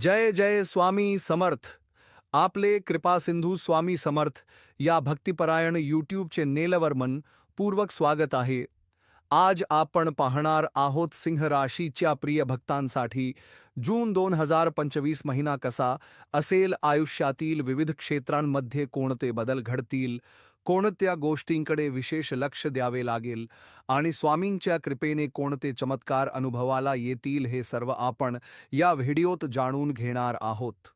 जय जय स्वामी समर्थ. आपले कृपा सिंधू स्वामी समर्थ या भक्तिपरायण यूट्यूबचे नेलवर्मन पूर्वक स्वागत आहे. आज आपण पाहणार आहोत सिंह राशीच्या प्रिय भक्तांसाठी. जून दोन हजार पंचवीस महिना कसा असेल आयुष्यातील विविध क्षेत्रांमध्ये कोणते बदल घडतील कोणत्या गोष्टींकडे विशेष लक्ष द्यावे लागेल आणि स्वामींच्या कृपेने कोणते चमत्कार अनुभवाला येतील हे सर्व आपण या व्हिडिओत जाणून घेणार आहोत.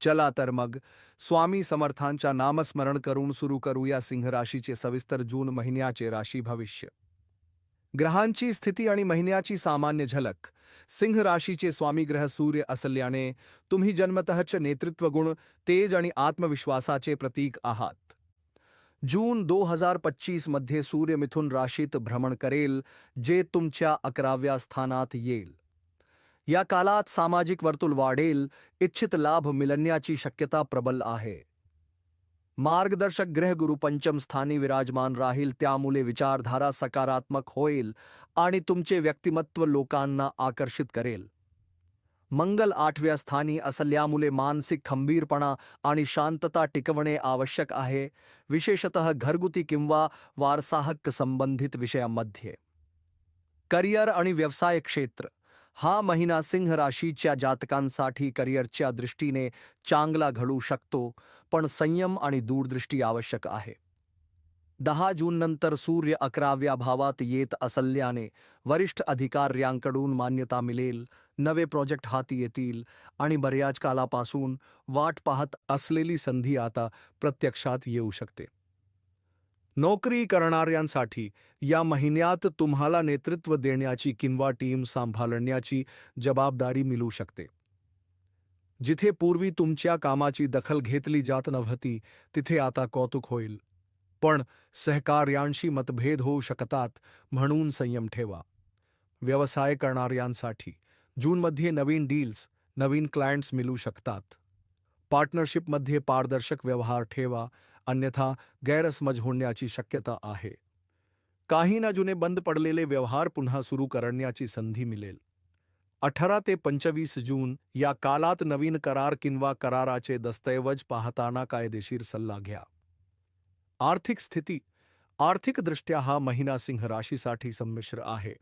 चला तर मग स्वामी समर्थांच्या नामस्मरण करून सुरू करूया सिंह राशीचे सविस्तर जून महिन्याचे राशी भविष्य. ग्रहांची स्थिती आणि महिन्याची सामान्य झलक. सिंह राशीचे स्वामी ग्रह सूर्य असल्याने तुम्ही जन्मतःच नेतृत्वगुण तेज आणि आत्मविश्वासाचे प्रतीक आहात. जून दो हजार पच्चीसमध्ये सूर्य मिथुन राशीत भ्रमण करेल जे तुमच्या अकराव्या स्थानात येईल. या कालात सामाजिक वर्तुळ वाढेल इच्छित लाभ मिळण्याची शक्यता प्रबल आहे. मार्गदर्शक ग्रह गुरु पंचम स्थानी विराजमान राहील त्यामुळे विचारधारा सकारात्मक होईल आणि तुमचे व्यक्तिमत्व लोकांना आकर्षित करेल. मंगल आठव्या स्थानी असल्यामुळे मानसिक खंबीरपणा आणि शांतता टिकवणे आवश्यक आहे. विशेषतः घरगुती किंवा वारसाहक्क संबंधित विषयांमध्ये. करिअर आणि व्यवसाय क्षेत्र. हा महिना सिंह राशीच्या जातकांसाठी करिअरच्या दृष्टीने चांगला घडू शकतो पण संयम आणि दूरदृष्टी आवश्यक आहे. दहा जूननंतर सूर्य अकराव्या भावात येत असल्याने वरिष्ठ अधिकाऱ्यांकडून मान्यता मिळेल. नवे प्रोजेक्ट हाती येतील आणि बऱ्याच कालापासून वाट पाहत असलेली संधी आता प्रत्यक्षात येऊ शकते. नोकरी करणाऱ्यांसाठी या महिन्यात तुम्हाला नेतृत्व देण्याची किंवा टीम सांभाळण्याची जबाबदारी मिळू शकते. जिथे पूर्वी तुमच्या कामाची दखल घेतली जात नव्हती तिथे आता कौतुक होईल. पण सहकार्यांशी मतभेद होऊ शकतात म्हणून संयम ठेवा. व्यवसाय करणाऱ्यांसाठी जूनमध्ये नवीन डील्स, नवीन क्लायंट्स मिळू शकतात. पार्टनरशिपमध्ये पारदर्शक व्यवहार ठेवा, अन्यथा गैरसमज होण्याची शक्यता आहे. काही ना जुने बंद पडलेले व्यवहार पुन्हा सुरू करण्याची संधी मिळेल. अठरा ते पंचवीस जून या काळात नवीन करार किंवा कराराचे दस्तऐवज पाहताना कायदेशीर सल्ला घ्या. आर्थिक स्थिती, आर्थिकदृष्ट्या हा महिना सिंह राशीसाठी संमिश्र आहे.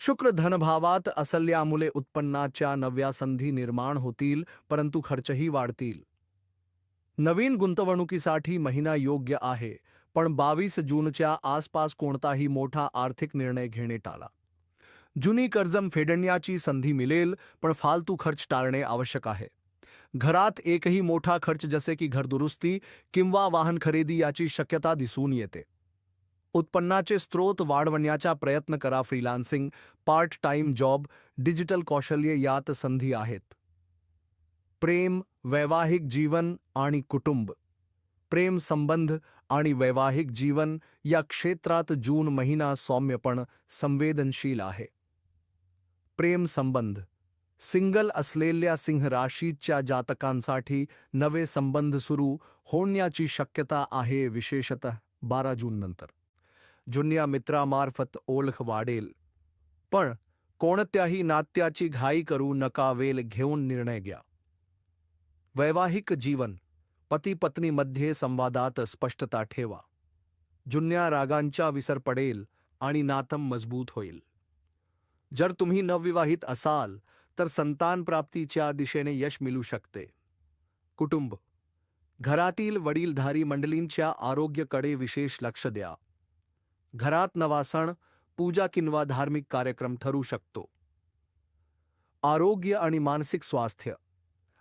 शुक्र धनभावात असल्यामुळे उत्पन्नाच्या नव्या संधी निर्माण होतील परंतु खर्चही वाढतील. नवीन गुंतवणुकीसाठी महिना योग्य आहे पण बावीस जूनच्या आसपास कोणताही मोठा आर्थिक निर्णय घेणे टाळा जुनी कर्जम फेडण्याची संधी मिळेल पण फालतू खर्च टाळणे आवश्यक आहे. घरात एकही मोठा खर्च जसे की घरदुरुस्ती किंवा वाहन खरेदी याची शक्यता दिसून येते. उत्पन्नाचे स्रोत वाढवण्याचा प्रयत्न करा freelancing. Part time job digital कौशल्ये यात संधी आहेत. प्रेम वैवाहिक जीवन आणि कुटुंब. प्रेम संबंध आणि वैवाहिक जीवन या क्षेत्रात जून महिना सौम्य पण संवेदनशील आहे. प्रेम संबंध. सिंगल असलेल्या सिंह राशीच्या जातकांसाठी नवे संबंध सुरू होण्याची शक्यता आहे विशेषतः बारा जून नंतर. जुन्या मित्रामार्फत ओळख वाढेल. पण कोणत्याही नात्याची घाई करू नका वेल घेऊन निर्णय घ्या. वैवाहिक जीवन पती पत्नीमध्ये संवादात स्पष्टता ठेवा. जुन्या रागांचा विसर पडेल आणि नातम मजबूत होईल. जर तुम्ही नवविवाहित असाल तर संतान प्राप्तीच्या दिशेने यश मिळू शकते. कुटुंब घरातील वडीलधारी मंडळींच्या आरोग्याकडे विशेष लक्ष द्या. घरात नवा सण पूजा किंवा धार्मिक कार्यक्रम ठरू शकतो. आरोग्य आणि मानसिक स्वास्थ्य.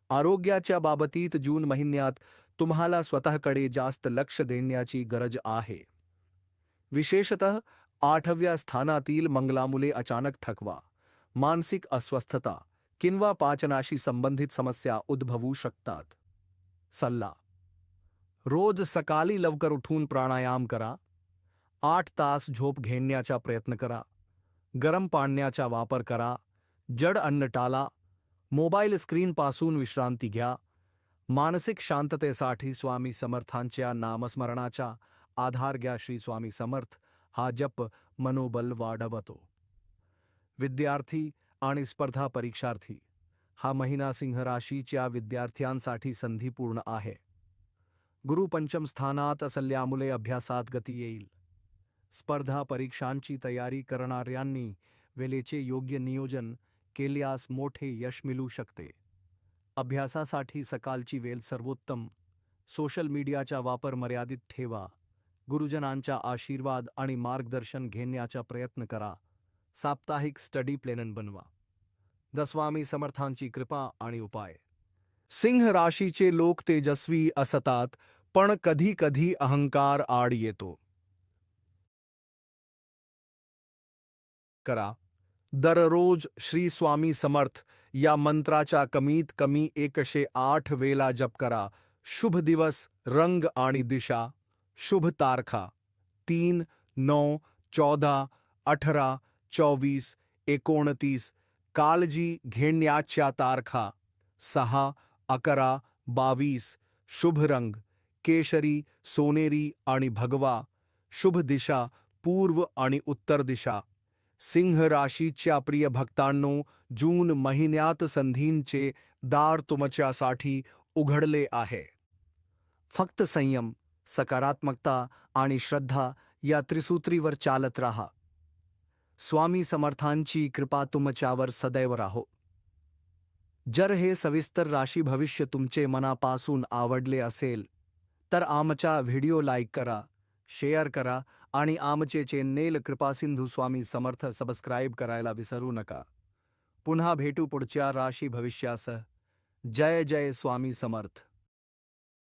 आरोग्याच्या बाबतीत जून महिन्यात तुम्हाला स्वतःकडे जास्त लक्ष देण्याची गरज आहे. विशेषतः आठव्या स्थानातील मंगलामुले अचानक थकवा मानसिक अस्वस्थता किंवा पाचनाशी संबंधित समस्या उद्भवू शकतात. सल्ला. रोज सकाळी लवकर उठून प्राणायाम करा. आठ तास झोप घेण्याचा प्रयत्न करा. गरम पाण्याचा वापर करा. जड अन्न टाला. मोबाईल स्क्रीनपासून विश्रांती घ्या. मानसिक शांततेसाठी स्वामी समर्थांच्या नामस्मरणाचा आधार घ्या. श्री स्वामी समर्थ हा जप मनोबल वाढवतो. विद्यार्थी आणि स्पर्धा परीक्षार्थी हा महिना सिंह राशीच्या विद्यार्थ्यांसाठी संधीपूर्ण आहे. गुरुपंचम स्थानात असल्यामुळे अभ्यासात गती येईल. स्पर्धा परीक्षांची तयारी करणाऱ्यांनी वेळेचे योग्य नियोजन केल्यास मोठे यश मिळू शकते. अभ्यासासाठी सकाळची वेळ सर्वोत्तम. सोशल मीडियाचा वापर मर्यादित ठेवा. गुरुजनांचा आशीर्वाद आणि मार्गदर्शन घेण्याचा प्रयत्न करा. साप्ताहिक स्टडी प्लॅन बनवा. दस्वामी समर्थांची कृपा आणि उपाय. सिंह राशीचे लोक तेजस्वी असतात पण कधी कधी अहंकार आड येतो. करा। दररोज श्री स्वामी समर्थ या मंत्राचा कमीत कमी एकशे आठ वेळा जप करा। शुभ दिवस, रंग आणि दिशा। शुभ तारखा। तीन नौ चौदा, अठरा, चोवीस, एकोणतीस। काळजी घेण्याच्या तारखा। सहा, अकरा, बावीस। शुभ रंग। केशरी, सोनेरी आणि भगवा। शुभ दिशा, पूर्व आणि उत्तर दिशा। सिंह राशीच्या प्रिय भक्तांनो जून महिन्यात संधींचे दार तुमच्यासाठी उघडले आहे. फक्त संयम सकारात्मकता आणि श्रद्धा या त्रिसूत्रीवर चालत राहा. स्वामी समर्थांची कृपा तुमच्यावर सदैव राहो. जर हे सविस्तर राशी भविष्य तुमचे मनापासून आवडले असेल तर आमचा व्हिडिओ लाईक करा. शेअर करा आणि आमचे चेन्नेल कृपासिंधू स्वामी समर्थ सबस्क्राईब करायला विसरू नका. पुन्हा भेटू पुढच्या राशी भविष्यासह. जय जय स्वामी समर्थ.